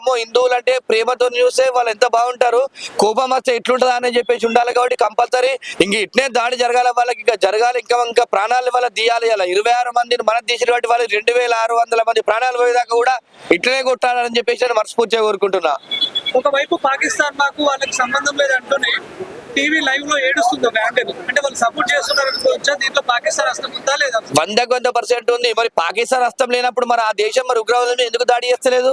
అమ్మో హిందువులు అంటే ప్రేమతో చూస్తే వాళ్ళు ఎంత బాగుంటారు? కోపం వస్తే ఎట్లుంటుందా అని చెప్పేసి ఉండాలి కాబట్టి కంపల్సరీ ఇంక ఇట్నే దాడి జరగాల వాళ్ళకి ఇంకా జరగాలి ఇంకా ఇంకా ప్రాణాలు వాళ్ళ తీయాలి ఇలా ఇరవై ఆరు మందిని మనం తీసినటువంటి వాళ్ళు రెండు వేల ఆరు వందల మంది ప్రాణాలు పోయేదాకా కూడా ఇట్లనే కొట్టాలని చెప్పేసి నేను మనస్ఫూర్తిగా కోరుకుంటున్నా. ఒకవైపు పాకిస్తాన్ మాకు వాళ్ళకి సంబంధం లేదంటూనే టీవీ లైవ్లో ఏడుస్తుంది ఒక యాంకర్ అంటే వాళ్ళు సపోర్ట్ చేస్తున్నారు అనుకోవచ్చా? దీంట్లో పాకిస్తాన్ హస్తం ఉందా లేదా? వందకు వంద పర్సెంట్ ఉంది. మరి పాకిస్తాన్ హస్తం లేనప్పుడు మరి ఆ దేశం మరి ఉగ్రవాదులను ఎందుకు దాడి చేస్తలేదు?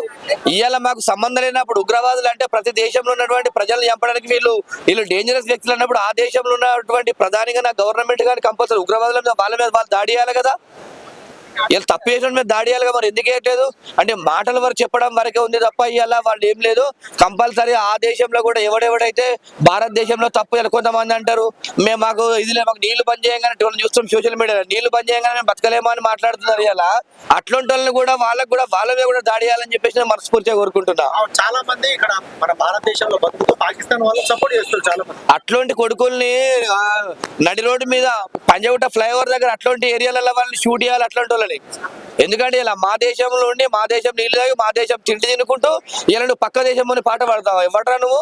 ఇవాళ మాకు సంబంధం లేనప్పుడు ఉగ్రవాదులు అంటే ప్రతి దేశంలో ఉన్నటువంటి ప్రజలను చంపడానికి వీళ్ళు వీళ్ళు డేంజరస్ వ్యక్తులు అన్నప్పుడు ఆ దేశంలో ఉన్నటువంటి ప్రధానిగా నా గవర్నమెంట్ కానీ కంపల్సరీ ఉగ్రవాదుల వాళ్ళ మీద వాళ్ళు దాడి చేయాలి కదా? వీళ్ళు తప్పు చేసిన మీద దాడి చేయాలి కదా మరి ఎందుకు చేయట్లేదు? అంటే మాటల వరకు చెప్పడం వరకే ఉంది తప్ప ఇవాళ వాళ్ళు ఏం లేదు. కంపల్సరీ ఆ దేశంలో కూడా ఎవడెవడైతే భారతదేశంలో తప్పు కొంతమంది అంటారు మేము మాకు ఇది మాకు నీళ్ళు బంద్ చేయగానే చూస్తాం సోషల్ మీడియాలో నీళ్ళు బంద్ చేయగానే మేము బతకలేమో అని మాట్లాడుతున్నారు ఇలా అట్లాంటి వాళ్ళని కూడా వాళ్ళకి కూడా వాళ్ళ మీద కూడా దాడి చేయాలని చెప్పేసి నేను మనస్ఫూర్తిగా కోరుకుంటున్నా. చాలా మంది ఇక్కడ మన భారతదేశంలో బతుకుతూ పాకిస్తాన్ వాళ్ళు సపోర్ట్ చేస్తారు చాలా మంది. అట్లాంటి కొడుకుల్ని నడి రోడ్డు మీద పంజగుట్ట ఫ్లైఓవర్ దగ్గర అట్లాంటి ఏరియాలలో వాళ్ళని షూట్ చేయాలి అట్లాంటి వాళ్ళని ఎందుకంటే ఇలా మా దేశంలో ఉండి మా దేశం నీళ్ళు తాగి మా దేశం తిండి తినుకుంటూ ఇలా నువ్వు పక్క దేశం పాట పాడతావు? ఎవడరా నువ్వు?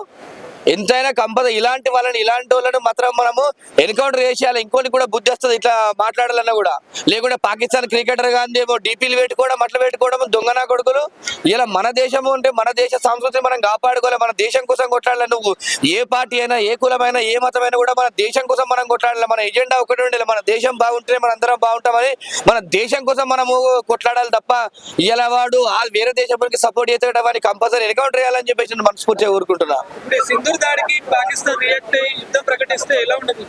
ఎంతైనా కంపద. ఇలాంటి వాళ్ళని ఇలాంటి వాళ్ళని మాత్రం మనము ఎన్కౌంటర్ చేసేయాలి. ఇంకోటి కూడా బుద్ధి వస్తుంది ఇట్లా మాట్లాడాలన్నా కూడా. లేకుంటే పాకిస్తాన్ క్రికెటర్ కానీ ఏమో డీపీలు పెట్టుకోవడం అట్లా పెట్టుకోవడం దొంగనా కొడుకులు. ఇలా మన దేశము అంటే మన దేశ సంస్కృతి మనం కాపాడుకోవాలి. మన దేశం కోసం కొట్లాడాలి. నువ్వు ఏ పార్టీ అయినా ఏ కులమైనా ఏ మతమైనా కూడా మన దేశం కోసం మనం కొట్లాడాలి. మన ఎజెండా ఒకటి ఉండాలి. మన దేశం బాగుంటేనే మన అందరం బాగుంటామని మన దేశం కోసం మనము కొట్లాడాలి తప్ప ఇలా వాడు వేరే దేశం సపోర్ట్ చేసేట వాడిని కంపల్సరీ ఎన్కౌంటర్ చేయాలని చెప్పేసి మనస్ఫూర్తిగా కోరుకుంటున్నా సింధు దాడికి పాకిస్తాన్ రియాక్ట్ అయ్యి యుద్ధం ప్రకటిస్తే ఎలా ఉండదు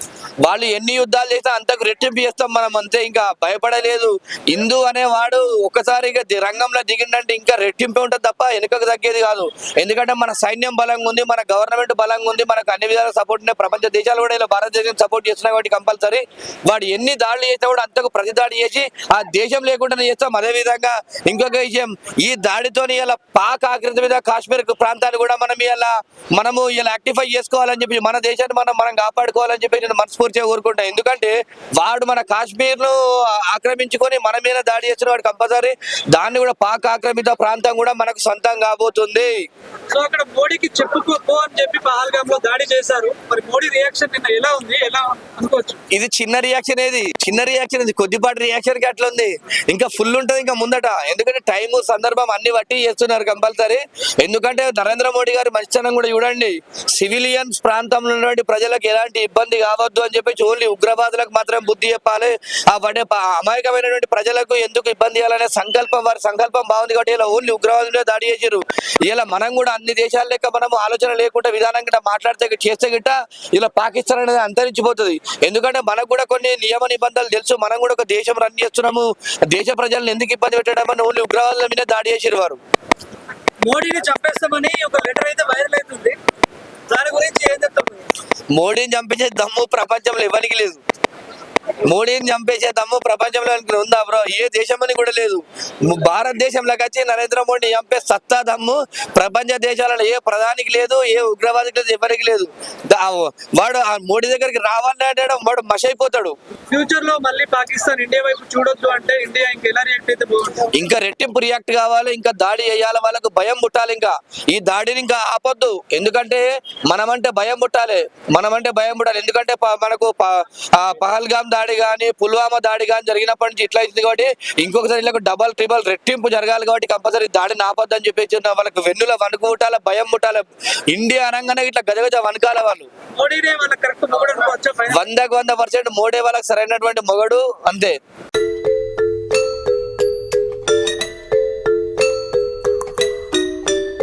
వాళ్ళు ఎన్ని యుద్ధాలు చేసినా అంతకు రెట్టింపు చేస్తాం మనం అంతే ఇంకా భయపడలేదు. హిందూ అనేవాడు ఒక్కసారిగా రంగంలో దిగిందంటే ఇంకా రెట్టింపే ఉంటుంది తప్ప వెనుకకు తగ్గేది కాదు. ఎందుకంటే మన సైన్యం బలంగా ఉంది మన గవర్నమెంట్ బలంగా ఉంది మనకు అన్ని విధాల సపోర్ట్ ఉన్నాయి. ప్రపంచ దేశాలు కూడా ఇలా భారతదేశం సపోర్ట్ చేస్తున్నాయి కాబట్టి కంపల్సరీ. వాడు ఎన్ని దాడులు చేసినా కూడా అంతకు ప్రతి దాడి చేసి ఆ దేశం లేకుండానే చేస్తాం. అదే విధంగా ఇంకొక విషయం ఈ దాడితోని ఇలా పాక్ ఆకృతి మీద కాశ్మీర్ ప్రాంతాన్ని కూడా మనం ఇలా మనము ఇలా యాక్టిఫై చేసుకోవాలని చెప్పి మన దేశాన్ని మనం మనం కాపాడుకోవాలని చెప్పి నేను మనస్ఫూర్తిగా కోరుకుంటా. ఎందుకంటే వాడు మన కాశ్మీర్ను ఆక్రమించుకొని మన మీద దాడి చేసిన వాడు కంపల్సరీ. దాన్ని కూడా పాక్ ఆక్రమిత ప్రాంతం కూడా మనకు సొంతం కాబోతుంది. సో అక్కడ మోడీకి చెప్పుకోపో అని చెప్పి పహల్గామ్లో దాడి చేశారు. మరి మోడీ రియాక్షన్ నిన్న ఎలా ఉంది? ఎలా అనుకోవచ్చు? ఇది చిన్న రియాక్షన్ ఏది? చిన్న రియాక్షన్ ఇది. కొద్దిపాటి రియాక్షన్కి అట్లా ఉంది. ఇంకా ఫుల్ ఉంటది ఇంకా ముందట. ఎందుకంటే టైం సందర్భం అన్ని బట్టి చేస్తున్నారు కంపల్సరీ. ఎందుకంటే నరేంద్ర మోడీ గారి మంచితనం కూడా చూడండి. సివిలియన్స్ ప్రాంతంలో ఉన్నటువంటి వాళ్ళకి ఎలాంటి ఇబ్బంది కావద్దు అని చెప్పి ఓన్లీ ఉగ్రవాదులకు మాత్రం బుద్ధి చెప్పాలి. ఆ పడే అమాయకమైనటువంటి ప్రజలకు ఎందుకు ఇబ్బంది చేయాలనే సంకల్పం వారి సంకల్పం బాగుంది కాబట్టి ఇలా ఓన్లీ ఉగ్రవాదులే దాడి చేసారు ఇలా మనం కూడా అన్ని దేశాల లెక్క మనం ఆలోచన లేకుండా విధానం గిట్ట మాట్లాడితే చేస్తే గిట్ట ఇలా పాకిస్తాన్ అనేది అంతరించిపోతుంది. ఎందుకంటే మనకు కూడా కొన్ని నియమ నిబంధనలు తెలుసు. మనం కూడా ఒక దేశం రన్ చేస్తున్నాము. దేశ ప్రజలను ఎందుకు ఇబ్బంది పెట్టడం అని ఓన్లీ ఉగ్రవాదుల మీద దాడి చేసారు వారు. మోడీని చంపేస్తామని ఒక లెటర్ అయితే వైరల్ అవుతుంది. దాని గురించి మోడీని చంపించే దమ్ము ప్రపంచంలో ఎవరికి లేదు. మోడీని చంపేసే దమ్ము ప్రపంచంలో ఉందా బ్రో? ఏ దేశం అని కూడా లేదు. భారతదేశంలోకి వచ్చి నరేంద్ర మోడీ చంపే సత్తా దమ్ము ప్రపంచ దేశాలలో ఏ ప్రధానికి లేదు ఏ ఉగ్రవాదికి లేదు ఎవరికి లేదు. వాడు ఆ మోడీ దగ్గరికి రావాలంటే వాడు మష్ అయిపోతాడు ఫ్యూచర్లో మళ్ళీ పాకిస్తాన్ ఇండియా వైపు చూడొద్దు అంటే ఇండియా ఇంకా ఎలా రియాక్ట్ అయితే ఇంకా రెట్టింపు రియాక్ట్ కావాలి ఇంకా దాడి చేయాలి వాళ్ళకు భయం పుట్టాలి ఇంకా. ఈ దాడిని ఇంకా ఆపొద్దు. ఎందుకంటే మనమంటే భయం పుట్టాలి. మనమంటే భయం పుట్టాలి. ఎందుకంటే మనకు పహల్గామ్ దాడి కానీ పుల్వామా దాడి కానీ జరిగినప్పటి నుంచి ఇట్లా అయింది కాబట్టి ఇంకొకసారి ఇలా డబల్ ట్రిబల్ రెట్టింపు జరగాలి కాబట్టి కంపల్సరీ దాడిని ఆపొద్దని చెప్పేసి వాళ్ళకి వెన్నుల వణుకు పుట్టాలి భయం పుట్టాలి ఇండియా అనగానే ఇట్లా గజగజ వణకాల వాళ్ళు. వందకు వంద పర్సెంట్ మోడీ వాళ్ళకి సరైనటువంటి మొగడు అంతే.